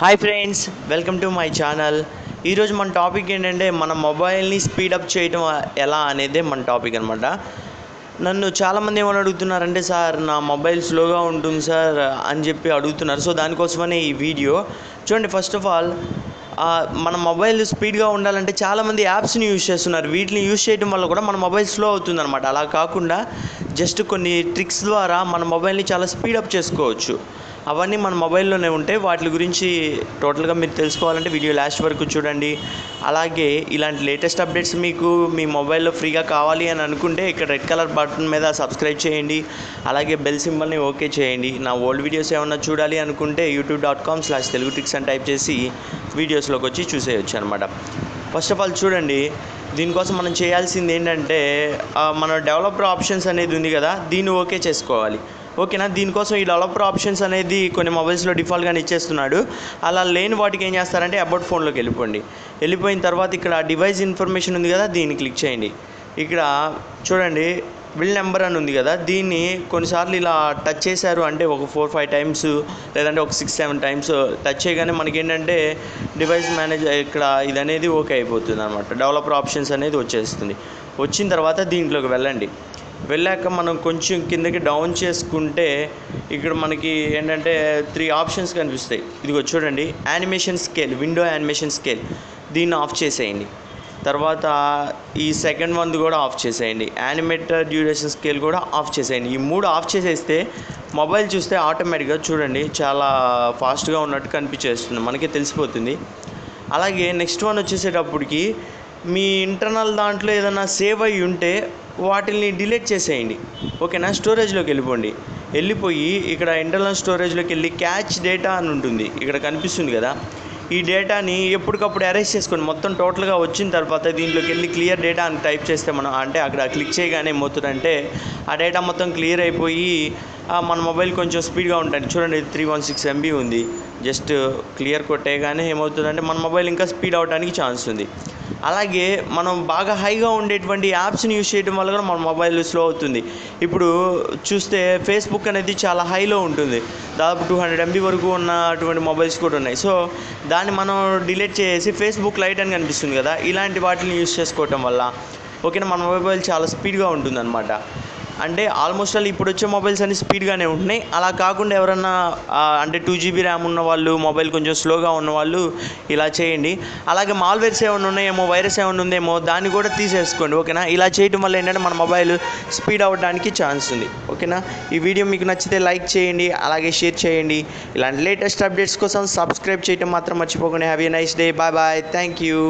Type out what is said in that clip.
Hi friends welcome to my channel ఈరోజు మన topic ఏంటంటే మన మొబైల్ని స్పీడప్ చేయడం ఎలా అనేదే మన టాపిక్ అనమాట నన్ను చాలామంది ఏమని అడుగుతున్నారంటే సార్ నా మొబైల్ స్లోగా ఉంటుంది సార్ అని చెప్పి అడుగుతున్నారు. సో దానికోసమనే ఈ వీడియో. చూడండి ఫస్ట్ ఆఫ్ ఆల్ మన మొబైల్ స్పీడ్గా ఉండాలంటే చాలామంది యాప్స్ని యూజ్ చేస్తున్నారు. వీటిని యూజ్ చేయడం వల్ల కూడా మన మొబైల్ స్లో అవుతుంది అనమాట అలా కాకుండా జస్ట్ కొన్ని ట్రిక్స్ ద్వారా మన మొబైల్ని చాలా స్పీడప్ చేసుకోవచ్చు. అవన్నీ మన మొబైల్లోనే ఉంటాయి వాటి గురించి టోటల్గా మీరు తెలుసుకోవాలంటే వీడియో లాస్ట్ వరకు చూడండి. అలాగే ఇలాంటి లేటెస్ట్ అప్డేట్స్ మీకు మీ మొబైల్లో ఫ్రీగా కావాలి అని అనుకుంటే ఇక్కడ రెడ్ కలర్ బటన్ మీద సబ్స్క్రైబ్ చేయండి. అలాగే బెల్ సింబల్ని ఓకే చేయండి. నా ఓల్డ్ వీడియోస్ ఏమన్నా చూడాలి అనుకుంటే YouTube dot com slash Telugu tricks అని టైప్ చేసి వీడియోస్లోకి వచ్చి చూసేయచ్చు అనమాట ఫస్ట్ ఆఫ్ ఆల్ చూడండి దీనికోసం మనం చేయాల్సింది ఏంటంటే మన డెవలపర్ ఆప్షన్స్ అనేది ఉంది కదా దీన్ని ఓకే చేసుకోవాలి. ఓకేనా? దీనికోసం ఈ డెవలపర్ ఆప్షన్స్ అనేది కొన్ని మొబైల్స్లో డిఫాల్ట్గానే ఇచ్చేస్తున్నాడు. అలా లేని వాటికి ఏం చేస్తారంటే అబౌట్ ఫోన్లోకి వెళ్ళిపోండి. వెళ్ళిపోయిన తర్వాత ఇక్కడ డివైస్ ఇన్ఫర్మేషన్ ఉంది కదా దీన్ని క్లిక్ చేయండి. ఇక్కడ చూడండి బిల్ నెంబర్ అని ఉంది కదా దీన్ని కొన్నిసార్లు ఇలా టచ్ చేశారు అంటే ఒక ఫోర్ ఫైవ్ టైమ్స్ లేదంటే ఒక సిక్స్ సెవెన్ టైమ్స్ టచ్ చేయగానే మనకి ఏంటంటే డివైస్ మేనేజర్ ఇక్కడ ఇది అనేది ఓకే అయిపోతుంది అనమాట డెవలపర్ ఆప్షన్స్ అనేది వచ్చేస్తుంది. వచ్చిన తర్వాత దీంట్లోకి వెళ్ళండి. వెళ్ళాక మనం కొంచెం కిందకి డౌన్ చేసుకుంటే ఇక్కడ మనకి ఏంటంటే త్రీ ఆప్షన్స్ కనిపిస్తాయి. ఇదిగో చూడండి animation scale window animation scale దీన్ని ఆఫ్ చేసేయండి. తర్వాత ఈ సెకండ్ వన్ కూడా ఆఫ్ చేసేయండి. యానిమేటర్ డ్యూరేషన్ స్కేల్ కూడా ఆఫ్ చేసేయండి. ఈ మూడు ఆఫ్ చేసేస్తే మొబైల్ చూస్తే ఆటోమేటిక్గా చూడండి చాలా ఫాస్ట్గా ఉన్నట్టు కనిపించేస్తుంది. మనకే తెలిసిపోతుంది. అలాగే నెక్స్ట్ వన్ వచ్చేసేటప్పటికి మీ ఇంటర్నల్ దాంట్లో ఏదైనా సేవ్ అయ్యి ఉంటే వాటిని డిలీట్ చేసేయండి. ఓకేనా? స్టోరేజ్లోకి వెళ్ళిపోండి. వెళ్ళిపోయి ఇక్కడ ఇంటర్నల్ స్టోరేజ్లోకి వెళ్ళి క్యాచ్ డేటా అని ఉంటుంది. ఇక్కడ కనిపిస్తుంది కదా? ఈ డేటాని ఎప్పటికప్పుడు అరేంజ్ చేసుకోండి మొత్తం టోటల్గా వచ్చిన తర్వాత దీంట్లోకి వెళ్ళి క్లియర్ డేటా అని టైప్ చేస్తే మనం అంటే అక్కడ క్లిక్ చేయగానే ఏమవుతుందంటే ఆ డేటా మొత్తం క్లియర్ అయిపోయి మన మొబైల్ కొంచెం స్పీడ్గా ఉంటుంది. చూడండి త్రీ వన్ సిక్స్ ఎంబీ ఉంది. జస్ట్ క్లియర్ కొట్టేయగానే ఏమవుతుందంటే మన మొబైల్ ఇంకా స్పీడ్ అవడానికి ఛాన్స్ ఉంది. అలాగే మనం బాగా హైగా ఉండేటువంటి యాప్స్ని యూస్ చేయడం వల్ల కూడా మన మొబైల్ స్లో అవుతుంది. ఇప్పుడు చూస్తే ఫేస్బుక్ అనేది చాలా హైలో ఉంటుంది. దాదాపు టూ హండ్రెడ్ ఎంబీ వరకు ఉన్నటువంటి మొబైల్స్ కూడా ఉన్నాయి. సో దాన్ని మనం డిలీట్ చేసి ఫేస్బుక్ లైట్ అని కనిపిస్తుంది కదా ఇలాంటి వాటిని యూస్ చేసుకోవటం వల్ల ఓకేనా మన మొబైల్ చాలా స్పీడ్గా ఉంటుందన్నమాట. అంటే ఆల్మోస్ట్ ఆల్ ఇప్పుడు వచ్చే మొబైల్స్ అన్ని స్పీడ్గానే ఉంటున్నాయి. అలా కాకుండా ఎవరన్నా అంటే టూ జీబీ ర్యామ్ ఉన్న వాళ్ళు మొబైల్ కొంచెం స్లోగా ఉన్న వాళ్ళు ఇలా చేయండి. అలాగే మాల్వేర్స్ ఏమైనా ఉన్నాయేమో వైరస్ ఏమైనా ఉందేమో దాన్ని కూడా తీసేసుకోండి ఓకేనా? ఇలా చేయడం వల్ల ఏంటంటే మన మొబైల్ స్పీడ్ అవ్వడానికి ఛాన్స్ ఉంది ఓకేనా? ఈ వీడియో మీకు నచ్చితే లైక్ చేయండి అలాగే షేర్ చేయండి. ఇలాంటి లేటెస్ట్ అప్డేట్స్ కోసం సబ్స్క్రైబ్ చేయడం మాత్రం మర్చిపోకండి have a nice day bye bye thank you